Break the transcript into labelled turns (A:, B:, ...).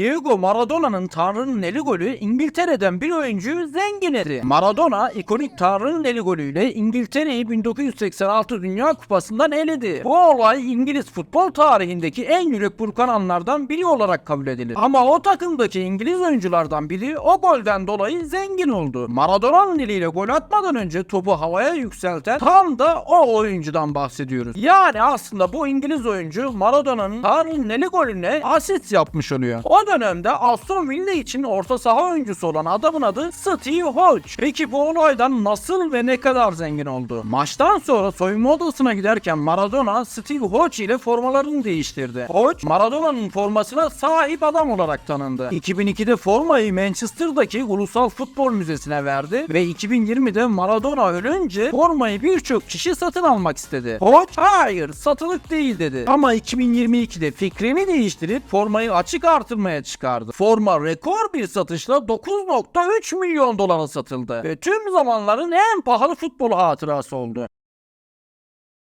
A: Diego Maradona'nın Tanrı'nın eli golü İngiltere'den bir oyuncuyu zengin etti. Maradona ikonik Tanrı'nın eli golüyle İngiltere'yi 1986 Dünya Kupası'ndan eledi. Bu olay İngiliz futbol tarihindeki en yürek burkan anlardan biri olarak kabul edilir. Ama o takımdaki İngiliz oyunculardan biri o golden dolayı zengin oldu. Maradona'nın eliyle gol atmadan önce topu havaya yükselten tam da o oyuncudan bahsediyoruz. Yani aslında bu İngiliz oyuncu Maradona'nın Tanrı'nın eli golüne asist yapmış oluyor. O dönemde Aston Villa için orta saha oyuncusu olan adamın adı Steve Hodge. Peki bu olaydan nasıl ve ne kadar zengin oldu? Maçtan sonra soyunma odasına giderken Maradona Steve Hodge ile formalarını değiştirdi. Hodge Maradona'nın formasına sahip adam olarak tanındı. 2002'de formayı Manchester'daki Ulusal Futbol Müzesi'ne verdi ve 2020'de Maradona ölünce formayı birçok kişi satın almak istedi. Hodge hayır satılık değil dedi. Ama 2022'de fikrini değiştirip formayı açık artırmaya çıkardı. Forma rekor bir satışla 9.3 milyon dolara satıldı ve tüm zamanların en pahalı futbol hatırası oldu.